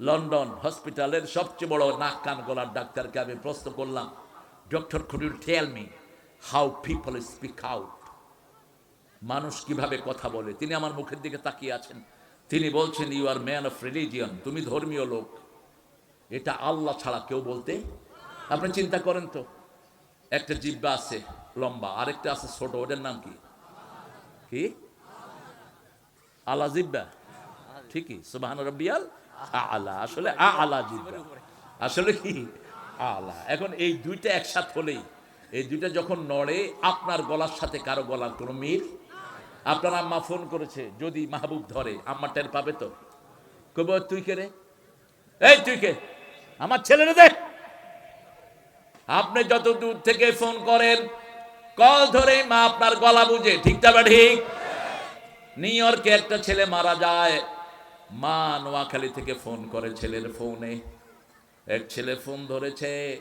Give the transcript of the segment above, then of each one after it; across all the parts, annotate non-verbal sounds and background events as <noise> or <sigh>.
London হসপিটালের সবচেয়ে বড় নাক কান গলার ডাক্তারকে আমি প্রশ্ন করলাম doctor you tell me how people speak out মানুষ কীভাবে কথা বলে? তিনি আমার মুখের দিকে তাকিয়ে আছেন। তিনি বলছেন you are man of religion তুমি ধর্মীয় লোক। এটা আল্লাহ ছাড়া কেউ বলতে <laughs> আপনি চিন্তা করেন তো। একটা জিব্বা আছে লম্বা আরেকটা আছে ছোট ওটার নাম কি? <laughs> কি? আলা জিব্বা? ঠিকই সুবাহান রব্বিয়াল। আলা আসলে আ আলা জিব্বা আসলে কি? আলা। এখন এই দুইটা একসাথে হলেই এই দুইটা যখন নড়ে আপনার গলার সাথে কারও গলার কোনো মিল? আপনার আম্মা ফোন করেছে যদি মাহবুব ধরে আম্মা টের পাবে তো? কব তুই কে রে? এই তুই কে? আমার ছেলেরে দেখ আপনি যত দূর থেকে ফোন করেন কল ধরেই মা আপনার গলা বুঝে ঠিক যাবে ঠিক? নিউ ইয়র্কে একটা ছেলে মারা যায় মা নোয়াখালী থেকে ফোন করে ছেলের ফোনে। এক ছেলে ফোন ধরেছে,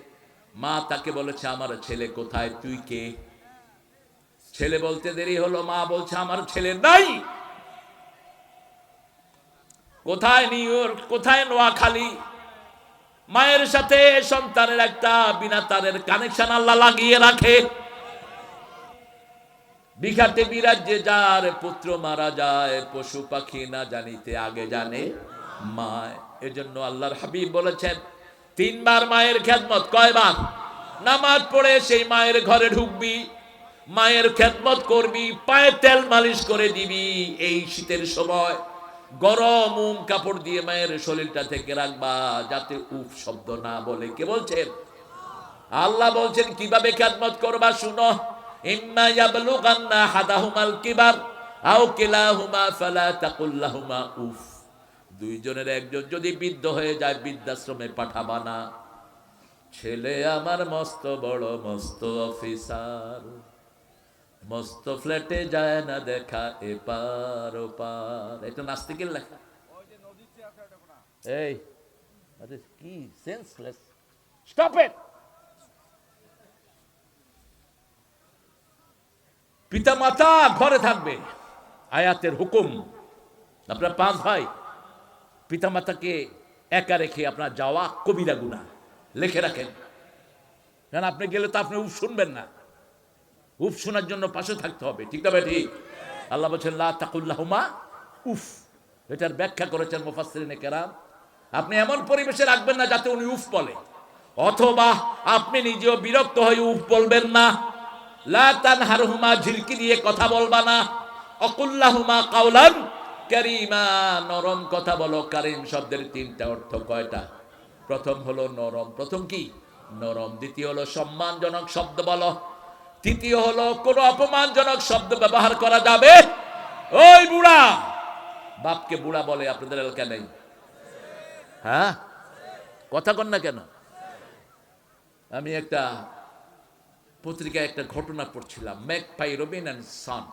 মা, তাকে বলেছে আমার ছেলে কোথায়, তুই কে? ছেলে বলতে দেরি হলো, মা বলছে, আমার ছেলে নাই। কোথায় নিউ ইয়র্ক, কোথায় নোয়াখালী? মায়ের সাথে সন্তানের একটা বিনা তারের কানেকশন আল্লাহ লাগিয়ে রাখে। বিঘাতে বিরাজ্যে যার পুত্র মারা যায়, পশু পাখি না জানিতে আগে জানে মায়। এজন্য আল্লাহর হাবিব বলেছেন, তিনবার মায়ের খেদমত, কয়বার? নামাজ পড়ে সেই মায়ের ঘরে ঢুকবি, মায়ের খেদমত করবি, পায়ে তেল মালিশ করে দিবি এই শীতের সময়। গরম উম কাপড় দিয়ে মায়ের শরীরটা থেকে রাখবা, যাতে উফ শব্দ না বলে। কে বলছেন? আল্লাহ বলছেন, কীভাবে খেদমত করবা শুনো? ইম্মা ইয়াবলুগান্না হাদাহুমাল কিবার আও কিলাহুমা ফালা তাকুল্লাহুমা উফ। দুইজনের একজন যদি বৃদ্ধ হয়ে যায় বৃদ্ধাশ্রমে পাঠাবা না। ছেলে আমার মস্ত বড় মস্ত অফিসার। মস্ত ফ্ল্যাটে যায় না দেখা এপার ওপার। এটা নাস্তিকের লেখা। এই কি সেন্সলেস স্টপ ইট পিতা মাতা ঘরে থাকবে। আয়াতের হুকুম। আপনার পাঁচ ভাই পিতা মাতাকে একা রেখে আপনার যাওয়া কবিরা গুণা লেখে রাখেন। কারণ আপনি গেলে তো আপনি উফ শুনবেন না। উফ শোনার জন্য পাশে থাকতে হবে। ঠিক তবে ঠিক? আল্লাহ বলছেন, লা উফ। এটার ব্যাখ্যা করেছেন মুফাসসিরিনে কেরাম। আপনি এমন পরিবেশে রাখবেন না যাতে উনি উফ বলে। অথবা আপনি নিজেও বিরক্ত হয়ে উফ বলবেন না। লা তানহারহুমা ঝিলকি দিয়ে কথা বলবা না। অকুল্লাহুমা কাউলান কারিমা, নরম কথা বলো। কারিম শব্দের তিনটা অর্থ কয়টা? প্রথম হলো নরম, প্রথম কি? নরম। দ্বিতীয় হলো সম্মানজনক শব্দ বলো। তৃতীয় হলো কোনো অপমানজনক শব্দ ব্যবহার করা যাবে? ওই বুড়া! বাপকে বুড়া বলে আপনাদের এলাকা নেই। হ্যাঁ? কথা কন না কেন? আমি একটা পত্রিকায় একটা ঘটনা পড়ছিলাম ম্যাক পাই রবিন অ্যান্ড সান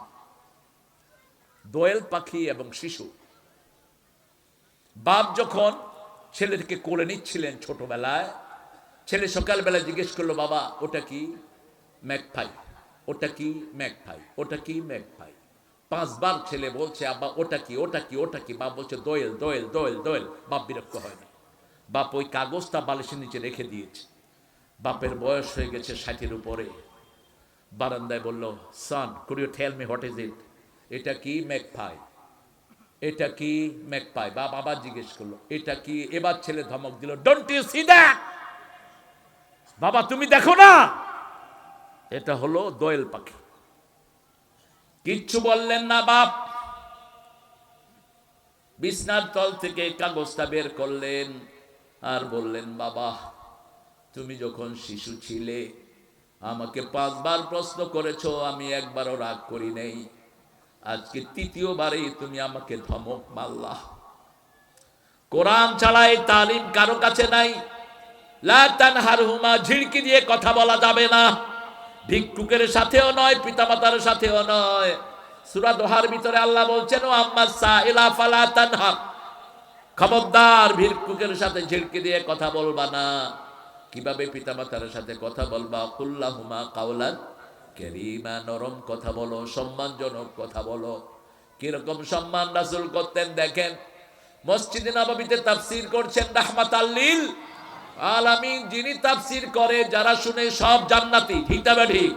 দোয়েল পাখি এবং শিশু। বাপ যখন ছেলেটিকে কোলে নিচ্ছিলেন ছোটবেলায়, ছেলে সকালবেলা জিজ্ঞেস করল, বাবা, ওটা কি ম্যাক ম্যাকফাই ওটা কি ম্যাক ম্যাকফাই ওটা কি ম্যাক ম্যাকফাই পাঁচবার ছেলে বলছে, আব্বা, ওটা কি? ওটা কি? ওটা কি? বাপ বলছে, দোয়েল দোয়েল দোয়েল দোয়েল। বাপ বিরক্ত হয় না। বাপ ওই কাগজটা বালিশের নিচে রেখে দিয়েছে। বাপের বয়স হয়ে গেছে ষাটের উপরে। বারান্দায় বলল son could you tell me what is it এটা কি ম্যাকফাই? এটা কি ম্যাকপাই বা আবার জিজ্ঞেস করল, এটা কি? এবার ছেলে ধমক দিল ডোন্ট ইউ সি দ্যাট বাবা, তুমি দেখো না? এটা হলো দোয়েল পাখি। কিচ্ছু বললেন না বাপ। বিছনার তল থেকে কাগজটা বের করলেন আর বললেন, বাবা তুমি যখন শিশু ছিলে, আমাকে পাঁচবার প্রশ্ন করেছ, আমি একবারও রাগ করি নেই। আজকে তৃতীয়বারেই তুমি আমাকে ধমক মারলা। কোরআন ছাড়া এই তালিম কারও কাছে নাই। হারহুমা ঝিড়কি দিয়ে কথা বলা যাবে না। ভিক্ষুকের সাথেও নয়, পিতামাতার সাথেও নয়। সূরা দোহার ভিতরে আল্লাহ বলছেন আম্মা সাইলা ফালা তানহার। খবরদার ভিক্ষুকের সাথে ঝিড়কি দিয়ে কথা বলবা না। কীভাবে পিতামাতার সাথে কথা বলবা? কুল্লাহুমা কাউলান কেরিমা, নরম কথা বলো, সম্মানজনক কথা বলো। কীরকম সম্মান রাসুল করতেন দেখেন। মসজিদে নববীতে তাফসির করছেন রাহমাত আল্লিল আলামিন, যিনি তাফসির করে, যারা শুনে সব জান্নাতি, ঠিক না ঠিক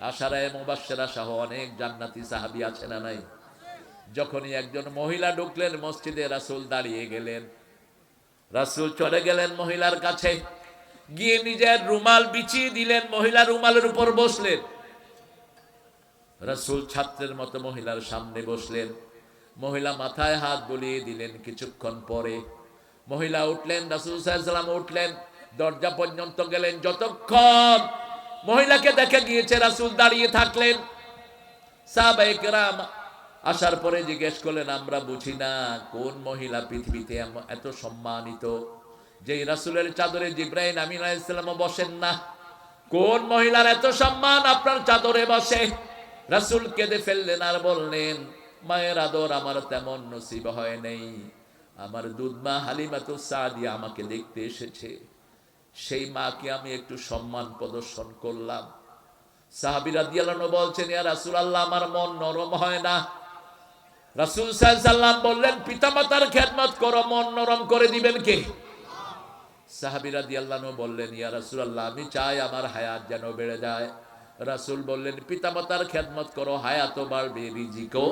আশারায় মুবাশশিরা সহ অনেক জান্নাতি সাহাবী আছে না নাই? যখনই একজন মহিলা ঢুকলেন মসজিদে, রাসূল দাঁড়িয়ে গেলেন। রাসূল চলে গেলেন মহিলার কাছে। গিয়ে নিজের রুমাল বিছিয়ে দিলেন, মহিলা রুমালের উপর বসলেন। রাসূল ছাত্রের মতো মহিলার সামনে বসলেন। মহিলা মাথায় হাত বুলিয়ে দিলেন কিছুক্ষণ পরে। মহিলা উঠলেন, রাসূল সাল্লাম উঠলেন, দরজা পর্যন্ত গেলেন যতক্ষণ মহিলাকে দেখে গিয়েছে রাসূল দাঁড়িয়ে থাকলেন। আসার পরে জিজ্ঞেস করলেন, আমরা বুঝি না কোন মহিলা পৃথিবীতে এত সম্মানিত? যে রাসূলের চাদরে জিব্রাহিম আমিন আলাইহিসসালামও বসেন না। কোন মহিলার এত সম্মান আপনার চাদরে বসে? রাসূল কেঁদে ফেললেন আর বললেন, মায়ের আদর আমার তেমন নসিব হয় নেই। আমার দুধমা হালিমাতু সাদিয়া আমাকে দেখতে এসেছে। সেই মাকে আমি একটু সম্মান প্রদর্শন করলাম। সাহাবিরা দিয়ালানো বলছেন, ইয়া রাসূল আল্লাহ আমার মন নরম হয় না। রাসূল সাল্লাম বললেন, পিতামাতার খেদমত করো, মন নরম করে দিবেন কে? সাহাবিরা দিয়াল্লানো বললেন, ইয়া রাসুল আল্লাহ আমি চাই আমার হায়াত যেন বেড়ে যায়। রাসুল বললেন, পিতামাতার খেদমত করো হায়াতও বাড়বে রিজিকও